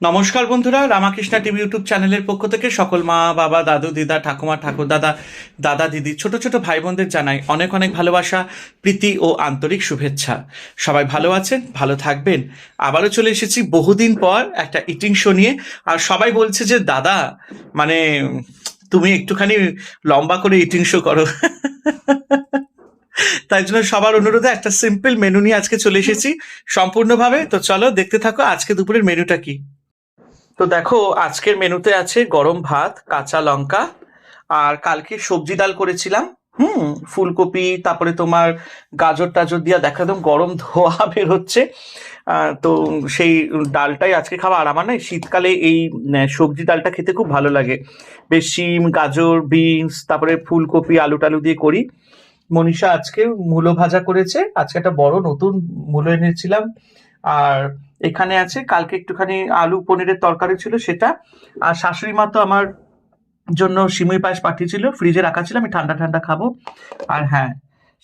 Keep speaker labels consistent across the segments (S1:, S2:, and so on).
S1: নমস্কার বন্ধুরা, Ramakrishna TV YouTube চ্যানেলের পক্ষ থেকে সকল মা, বাবা, দাদু, দিদা, ঠাকুমা, ঠাকুর দাদা দাদা, দিদি, ছোট ছোট ভাই বোনদের জানাই অনেক অনেক ভালোবাসা, প্রীতি ও আন্তরিক শুভেচ্ছা। সবাই ভালো আছেন, ভালো থাকবেন। আবারও চলে এসেছি বহুদিন পর একটা ইটিং শো নিয়ে। আর সবাই বলছে যে, দাদা মানে তুমি একটুখানি লম্বা করে ইটিং শো করো। তাই জন্য সবার অনুরোধে একটা সিম্পল মেনু নিয়ে আজকে চলে এসেছি। সম্পূর্ণভাবে, তো চলো দেখতে থাকো আজকে দুপুরের মেনুটা কি। তো দেখো, আজকের মেনুতে আছে গরম ভাত, কাঁচা লঙ্কা, আর কালকে সবজি ডাল করেছিলাম। হুম, ফুলকপি, তারপরে তোমার গাজর টাজর দিয়া দেখা একদম গরম ধোয়া বের হচ্ছে তো সেই ডালটাই আজকে খাওয়া। আর আমার না শীতকালে এই সবজি ডালটা খেতে খুব ভালো লাগে। বেশ শিম, গাজর, বিনস, তারপরে ফুলকপি, আলু টালু দিয়ে করি। মনীষা আজকে মূলো ভাজা করেছে। আজকে একটা বড় নতুন মূলো এনেছিলাম। আর এখানে আছে, কালকে একটুখানি আলু পনিরের তরকারি ছিল সেটা। আর শাশুড়ি মা তো আমার জন্য সিমুই পায়েস পাঠিয়েছিল, ফ্রিজে রাখা ছিল, আমি ঠান্ডা ঠান্ডা খাব। আর হ্যাঁ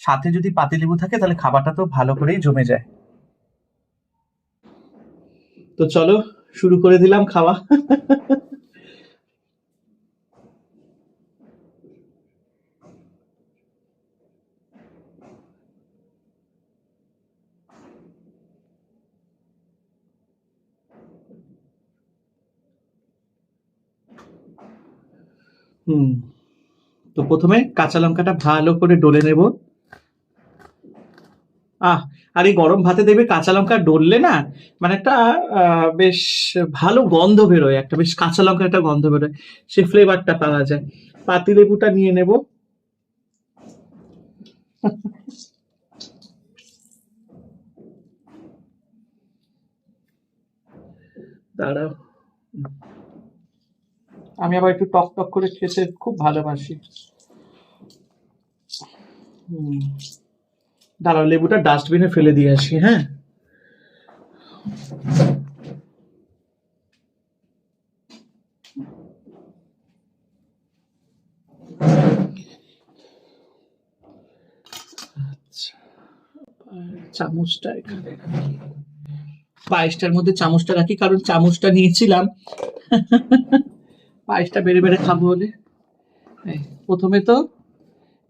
S1: সাথে যদি পাতিলেবু থাকে তাহলে খাবারটা তো ভালো করেই জমে যায়। তো চলো, শুরু করে দিলাম খাওয়া। হুম। তো প্রথমে কাঁচা লঙ্কাটা ভালো করে ডলে নেব। আহ, আর এই গরম ভাতে দেবে কাঁচা লঙ্কা ডললে না মানে একটা বেশ ভালো গন্ধ বেরোয়, একটা বেশ কাঁচা লঙ্কা একটা গন্ধ বেরোয়। সে ফ্লেভারটা পাওয়া যায়। পাতিলেবুটা নিয়ে নেব। দাঁড়াও। আমি আবার একটু টক টক করে খেতে খুব ভালোবাসি। দাঁড়াও লেবুটা ডাস্টবিনে ফেলে দিয়ে আসি হ্যাঁ? আচ্ছা, চামচটা এখানে পায়েসটার মধ্যে চামচটা রাখি কারণ চামচটা নিয়েছিলাম। পায়েসটা বেড়ে বেড়ে খাব এই, প্রথমে তো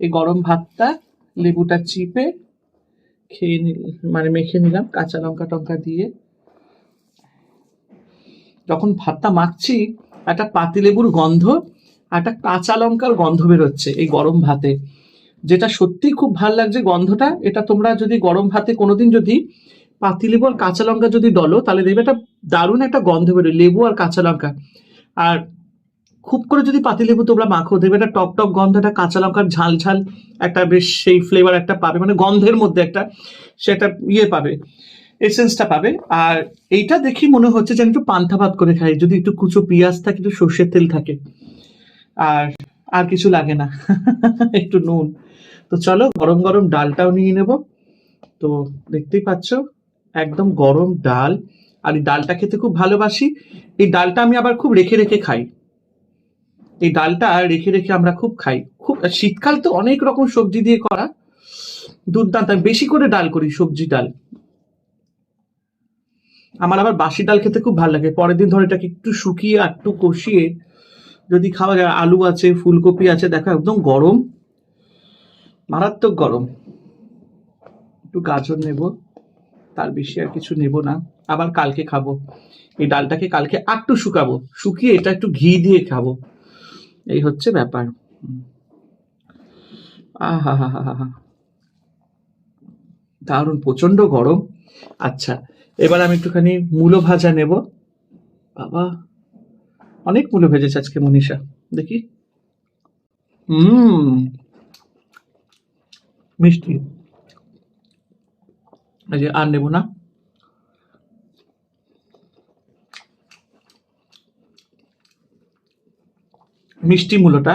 S1: এই গরম ভাতটা লেবুটা চিপে খেয়ে নিল মানে মেখে নিলাম কাঁচা লঙ্কা টঙ্কা দিয়ে। যখন ভাতটা মাখছি একটা পাতিলেবুর গন্ধ আর একটা কাঁচা লঙ্কার গন্ধ বেরোচ্ছে এই গরম ভাতে। যেটা সত্যি খুব ভালো লাগছে গন্ধটা এটা তোমরা যদি গরম ভাতে কোনোদিন যদি পাতিলেবু আর কাঁচা লঙ্কা যদি ডলো তাহলে দেখবে একটা দারুণ একটা গন্ধ বেরোয় লেবু আর কাঁচা লঙ্কা। আর খুব করে যদি পাতিলেবু তোমরা মাখো দেবে একটা টক টক গন্ধ, একটা কাঁচা লঙ্কার ঝাল ঝাল, একটা বেশ সেই ফ্লেভার একটা পাবে মানে গন্ধের মধ্যে একটা সেটা ইয়ে পাবে এসেন্সটা পাবে। আর এইটা দেখি মনে হচ্ছে যে একটু পান্তা ভাত করে খাই, যদি একটু কুচো পেঁয়াজ থাকে, একটু সর্ষের তেল থাকে। আর আর কিছু লাগে না, একটু নুন। তো চলো গরম গরম ডালটাও নিয়ে নেব। তো দেখতেই পাচ্ছ, একদম গরম ডাল। আর এই ডালটা খেতে খুব ভালোবাসি। এই ডালটা আমি আবার খুব রেখে রেখে খাই। এই ডালটা রেখে রেখে আমরা খুব খাই। খুব, শীতকাল তো অনেক রকম সবজি দিয়ে করা। দুর্দান্ত বেশি করে ডাল করি, সবজি ডাল। আমার আবার বাসি ডাল খেতে খুব ভালো লাগে। পরের দিন ধরে এটাকে একটু শুকিয়ে আর একটু কষিয়ে যদি খাওয়া যায়, আলু আছে, ফুলকপি আছে, দেখো একদম গরম, মারাত্মক গরম। একটু গাজর নেব, তার বেশি আর কিছু নেব না। আবার কালকে খাব। এই ডালটাকে কালকে আটটু শুকাবো। শুকিয়ে এটা একটু ঘি দিয়ে খাব। এই হচ্ছে ব্যাপার। আহা হা হা হা দারুণ প্রচণ্ড গরম। আচ্ছা এবার আমি একটুখানি মূলো ভাজা নেব। বাবা, অনেক মূলো ভেজেছে আজকে মনীষা। দেখি। হুম, মিষ্টি। আর নেব না। মিষ্টি মূলোটা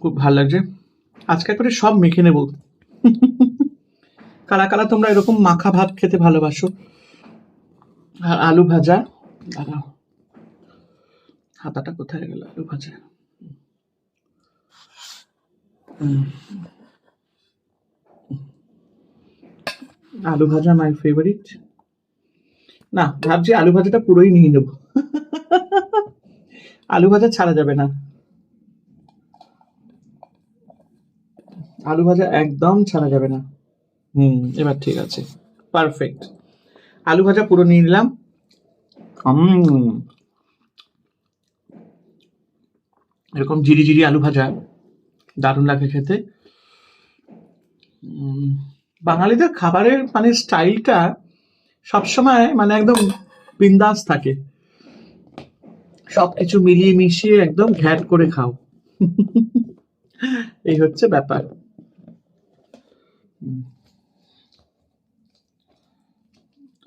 S1: খুব ভালো লাগছে। আজকে করে সব মেখে নেব। কালা কালা তোমরা এরকম মাখা ভাত খেতে ভালোবাসো? আর আলু ভাজা? দাঁড়াও। হাতাটা কোথায় গেল? আলু ভাজা। আলু ভাজা মাই ফেভারিট না, ভাবছি আলু ভাজাটা পুরোই নিয়ে নেব। আলু ভাজা ছাড়া যাবে না। আলু ভাজা একদম ছাড়া যাবে না। হুম, এবার ঠিক আছে। পারফেক্ট আলু ভাজা পুরো নিয়ে নিলাম। এরকম জিরি জিরি আলু ভাজা। দারুণ লাগে খেতে। বাঙালিদের খাবারের মানে স্টাইলটা সবসময় মানে একদম বিন্দাস থাকে। সবকিছু মিলিয়ে মিশিয়ে একদম ঘ্যাট করে খাও। এই হচ্ছে ব্যাপার।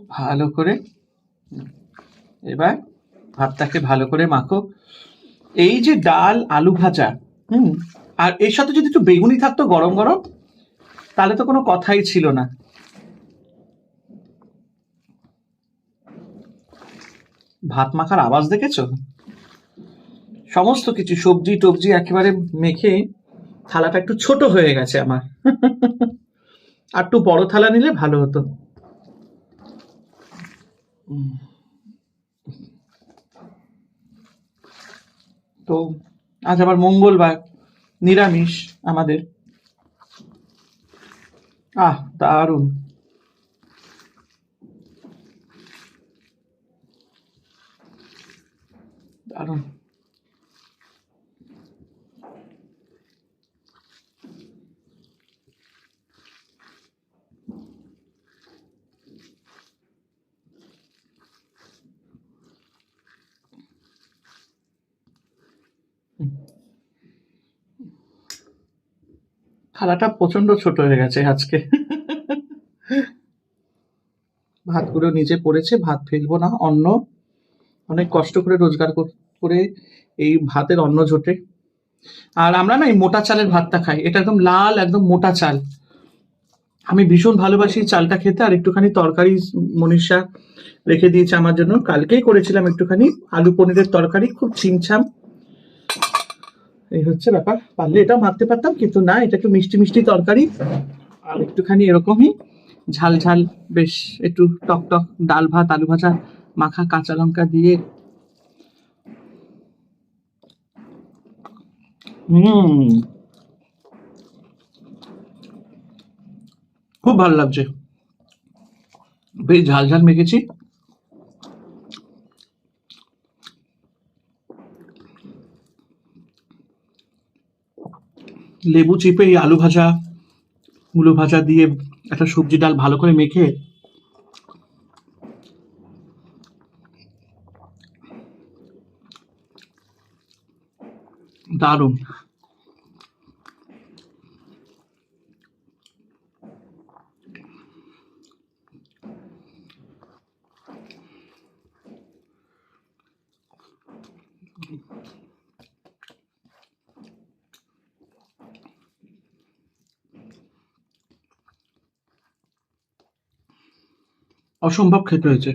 S1: ভালো করে এবার ভাতটাকে ভালো করে মাখো। এই যে ডাল, আলু ভাজা, হুম, আর এর সাথে যদি একটু বেগুনি থাকতো গরম গরম, তাহলে তো কোনো কথাই ছিল না। ভাত মাখার আওয়াজ দেখেছ? সমস্ত কিছু, সবজি টবজি একেবারে মেখে থালাটা একটু ছোট হয়ে গেছে আমার। আর একটু বড় থালা নিলে ভালো হতো। তো আজ আবার মঙ্গলবার, নিরামিষ আমাদের। আহ, দারুণ। দারুণ। থালাটা প্রচণ্ড ছোট হয়ে গেছে আজকে। ভাতগুলো নিজে পড়েছে ভাত ফেলব না, অন্ন। অনেক কষ্ট করে রোজগার করে এই ভাতের অন্ন জোটে আর আমরা না এই মোটা চালের ভাতটা খাই, এটা একদম লাল, একদম মোটা চাল। আমি ভীষণ ভালোবাসি চালটা খেতে, আর একটুখানি তরকারি মনীষা রেখে দিয়েছে আমার জন্য। কালকেই করেছিলাম একটুখানি, আলু পনিরের তরকারি, খুব ছিমছাম। এই হচ্ছে ব্যাপার। পারলে এটাও মাখতে পারতাম, কিন্তু না, এটা একটু মিষ্টি মিষ্টি তরকারি। আর একটুখানি এরকমই ঝাল ঝাল, বেশ একটু টক টক ডাল ভাত, আলু ভাজা, মাখা কাঁচা লঙ্কা দিয়ে। হুম। খুব ভালো লাগছে। বেশ ঝাল ঝাল মেখেছি। লেবু চিপে এই আলু ভাজা, মুলো ভাজা দিয়ে একটা সবজি ডাল ভালো করে মেখে দারুণ। অসম্ভব খেতে হয়েছে।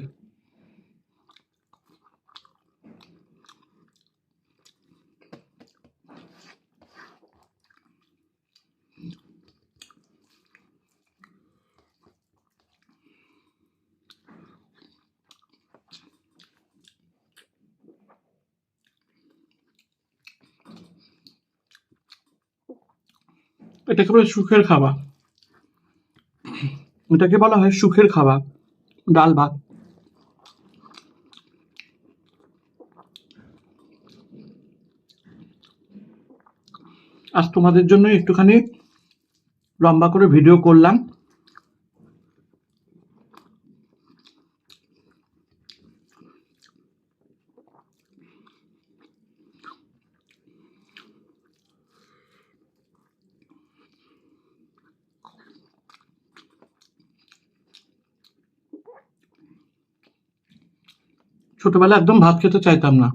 S1: এটাকে বলে সুখের খাবার। এটাকে বলা হয় সুখের খাবার। ডাল ভাত। আজ তোমাদের জন্য একটুখানি লম্বা করে ভিডিও করলাম। ছোটবেলায় একদম ভাত খেতে চাইতাম না।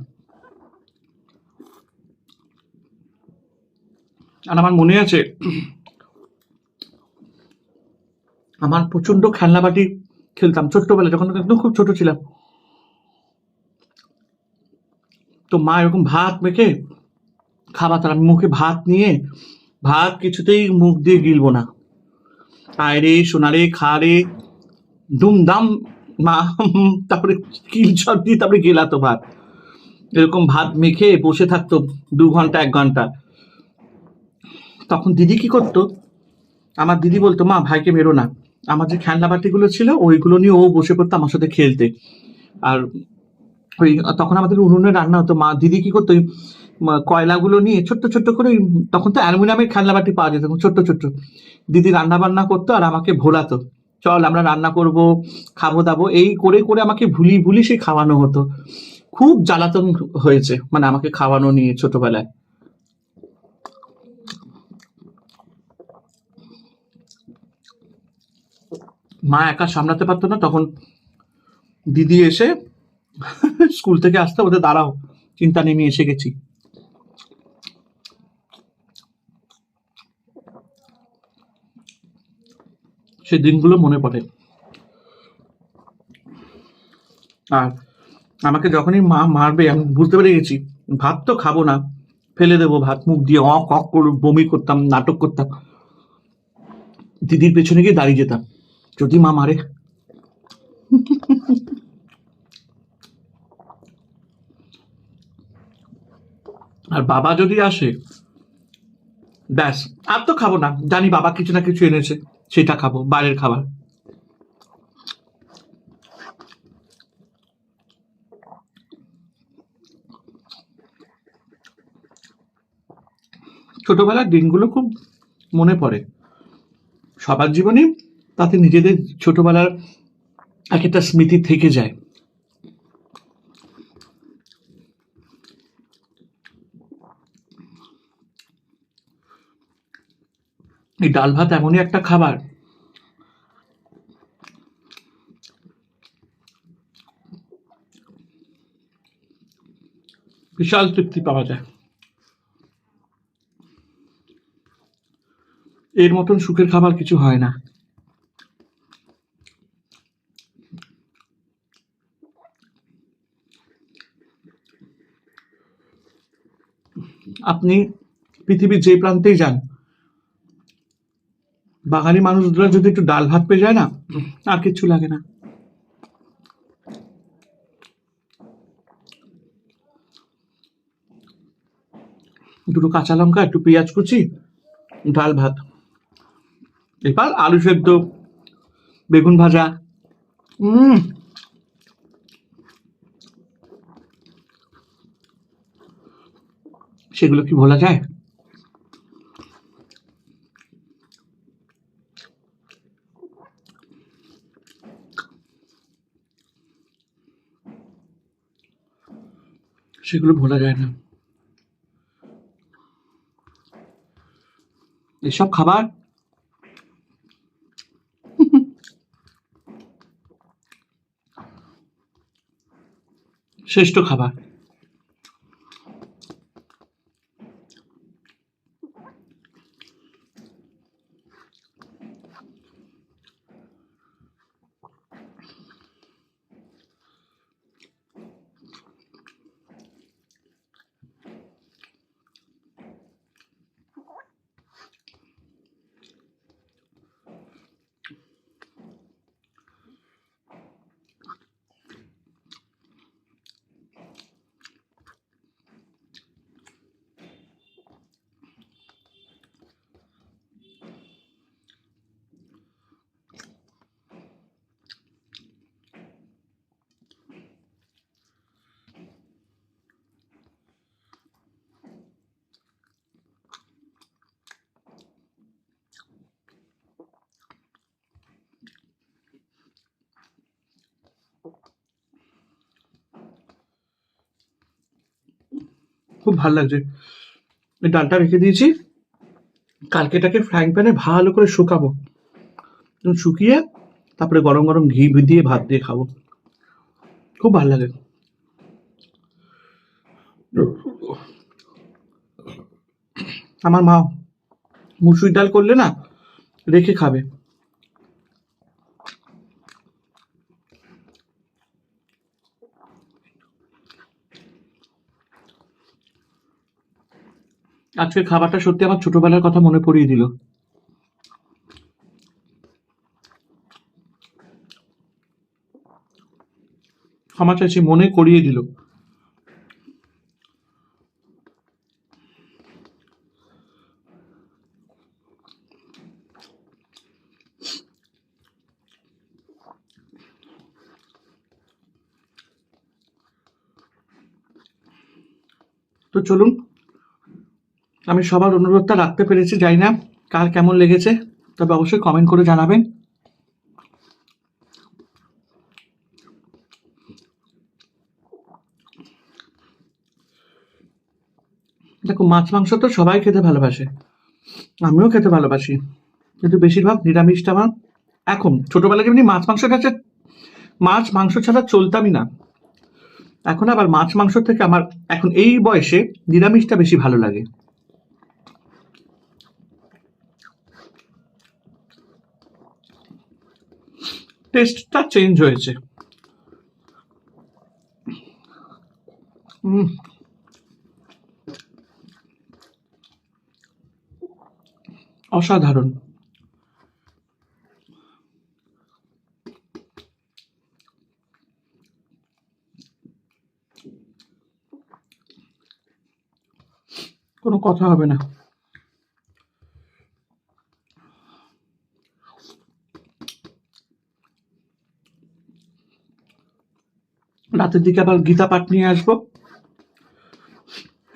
S1: আর আমার মনে আছে, আমার প্রচণ্ড খেলনা বাটি খেলতাম ছোট্টবেলায়, যখন একদম খুব ছোট ছিলাম। তো মা এরকম ভাত মেখে খাওয়াতাম আমি মুখে ভাত নিয়ে ভাত কিছুতেই মুখ দিয়ে গিলবো না। আয় রে সোনারে খা রে, দুমদাম মা, তারপরে কিল চপ দিয়ে তারপরে গেলাতো ভাত এরকম ভাত মেখে বসে থাকতো দু ঘণ্টা, এক ঘণ্টা। তখন দিদি কি করতো? আমার দিদি বলতো, মা, ভাইকে মেরো না। আমার যে খেলনা বাটিগুলো ছিল, ওইগুলো নিয়ে ও বসে পড়তো আমার সাথে খেলতে। আর ওই, তখন আমাদের উনুনে রান্না হতো। মা, দিদি কি করতো? কয়লাগুলো নিয়ে ছোট্ট ছোট্ট করে তখন তো অ্যালুমিনিয়ামের খেলনা বাটি পাওয়া যেত ছোট্ট ছোট্ট। দিদি রান্না বান্না করতো আর আমাকে ভোলাতো। চল আমরা রান্না করব, খাব দাবো। এই করে করে আমাকে ভুলি ভুলি সে খাওয়ানো হতো। খুব জ্বালাতন হয়েছে মানে আমাকে খাওয়ানো নিয়ে ছোটবেলায়। মা একা সামলাতে পারতো না, তখন দিদি এসে স্কুল থেকে আসতে ওদের দাঁড়াও, চিন্তা নেমে এসে গেছি। সে দিনগুলো মনে পড়ে। আর আমাকে যখনই মা মারবে, আমি বুঝতে পেরে গেছি, ভাত তো খাব না, ফেলে দেবো ভাত, মুখ দিয়ে অক অক করে বমি করতাম, নাটক করতাম। দিদির পেছনে গিয়ে দাঁড়িয়ে যেতাম, যদি মা মারে। আর বাবা যদি আসে, ব্যাস, আর তো খাব না, জানি বাবা কিছু না কিছু এনেছে। সেটা খাব, বাইরের খাবার। ছোটবেলার দিনগুলো খুব মনে পড়ে। সবার জীবনে তাতে নিজেদের ছোটবেলার এক একটা স্মৃতি থেকে যায়। এই ডাল ভাত এমনই একটা খাবার। বিশাল তৃপ্তি পাওয়া যায়। এর মতন সুখের খাবার কিছু হয় না। আপনি পৃথিবীর যে প্রান্তেই যান বাঙালি মানুষরা যদি একটু ডাল ভাত পেয়ে যায় না আর কিচ্ছু লাগে না। দুটো কাঁচা লঙ্কা একটু পেঁয়াজ কুচি ডাল ভাত। এবার আলু সেদ্ধ বেগুন ভাজা। উম। সেগুলো কি ভোলা যায়? সেগুলো ভোলা যায় না। এসব খাবার? শ্রেষ্ঠ খাবার। খুব ভালো লাগছে। এই ডালটা রেখে দিয়েছি। কালকে এটাকে ফ্রাইং প্যানে ভালো করে শুকাবো। শুকিয়ে তারপরে গরম গরম ঘি দিয়ে ভাত দিয়ে খাব। খুব ভালো লাগে। আমার মা মুসুর ডাল করলে না রেখে খাবে। আজকের খাবারটা সত্যি আমার ছোটবেলার কথা মনে পড়িয়ে দিল। ক্ষমা চাইছি, মনে করিয়ে দিল। তো চলুন আমি সবার অনুরোধটা রাখতে পেরেছি, জানি না কার কেমন লেগেছে, তবে অবশ্যই কমেন্ট করে জানাবেন। দেখো, মাছ মাংস তো সবাই খেতে ভালোবাসে, আমিও খেতে ভালোবাসি, কিন্তু বেশিরভাগ নিরামিষটা আমার এখন। ছোটবেলায় যেমনি মাছ মাংসটা হচ্ছে মাছ মাংস ছাড়া চলতামই না। এখন আবার মাছ মাংস থেকে আমার, এখন এই বয়সে নিরামিষটা বেশি ভালো লাগে। টেস্টটা চেঞ্জ হয়েছে। অসাধারণ। কোনো কথা হবে না। রাতের দিকে আবার গীতা পাঠ নিয়ে আসব।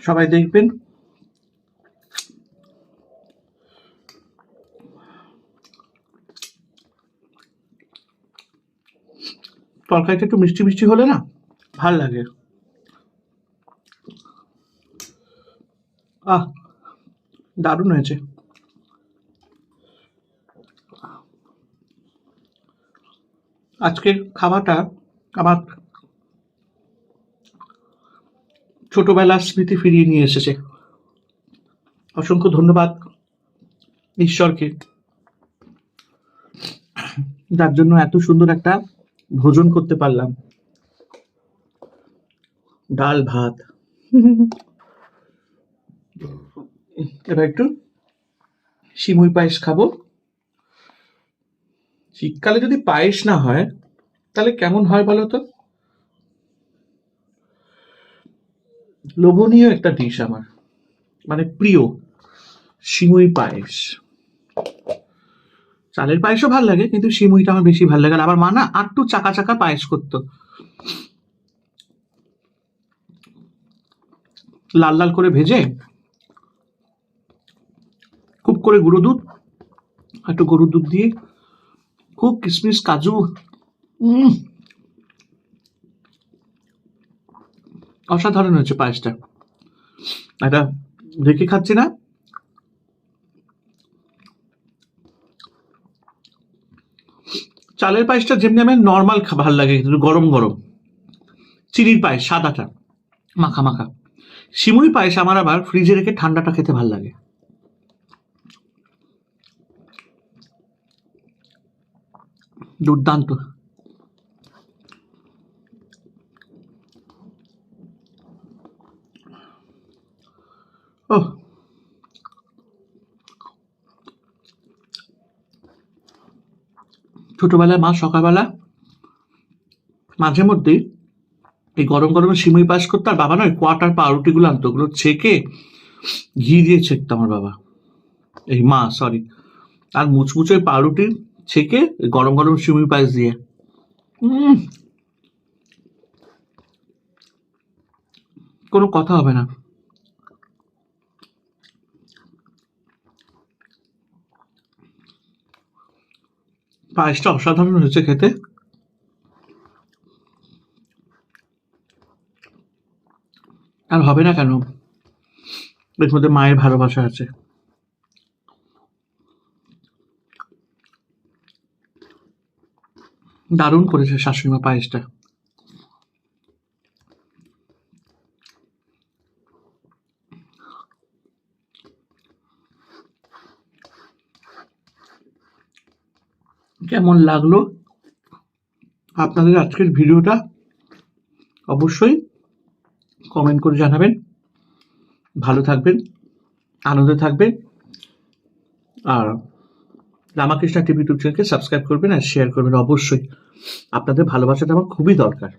S1: সবাই দেখবেন। তরকারিটা একটু মিষ্টি মিষ্টি হলে না ভালো লাগে। আহ, দারুণ হয়েছে। আজকের খাওয়াটা আমার ছোটবেলার স্মৃতি ফিরিয়ে নিয়ে এসেছে। অসংখ্য ধন্যবাদ ঈশ্বরকে। যার জন্য এত সুন্দর একটা ভোজন করতে পারলাম। ডাল ভাত। এবার একটু সিমুই পায়েস খাব। শীতকালে যদি পায়েস না হয়, তাহলে কেমন হয় বলো তো? লোভনীয় একটা ডিশ আমার। মানে প্রিয়। সিমুই পায়েস। চালের পায়েসও ভালো লাগে, কিন্তু সিমুইটা আমার বেশি ভালো লাগে আবার মা না আটটু চাকা চাকা পায়েস করতো। লাল লাল করে ভেজে, খুব করে গুঁড়ো দুধ, একটু গরুর দুধ দিয়ে, খুব কিশমিশ কাজু অসাধারণ হয়েছে পায়েসটা। এটা দেখে খাচ্ছি না। চালের পায়েসটা যেমনি আমার নর্মাল ভালো লাগে, কিন্তু গরম গরম। চিনির পায়েস, সাদাটা। মাখা মাখা। সিমুই পায়েস আমার আবার ফ্রিজে রেখে ঠান্ডাটা খেতে ভালো লাগে। দুর্দান্ত। ও ছোটবেলায় মা সকালবেলা মাঝে মধ্যে এই গরম গরমে সিমুই পাস করতো, আর বাবা নয়, কোয়াটার পাউরুটিগুলো আনতো, ওগুলো ছেঁকে ঘি দিয়ে ছেঁকতো আমার বাবা। এই মা সরি আর মুচমুচে পাউরুটি ছেঁকে গরম গরম সিমুই পায়েস দিয়ে। কোনো কথা হবে না। পায়েসটা অসাধারণ হয়েছে খেতে। আর হবে না কেন? এর মধ্যে মায়ের ভালোবাসা আছে। দারুণ করেছে শাশুড়িমা পায়েসটা। কেমন লাগল আপনাদের আজকের ভিডিওটা, অবশ্যই কমেন্ট করে জানাবেন। ভালো থাকবেন, আনন্দে থাকবেন। আর রামাকৃষ্ণা টিভি ইউটিউব চ্যানেলকে সাবস্ক্রাইব করবেন আর শেয়ার করবেন অবশ্যই। আপনাদের ভালোবাসাটা আমার খুবই দরকার।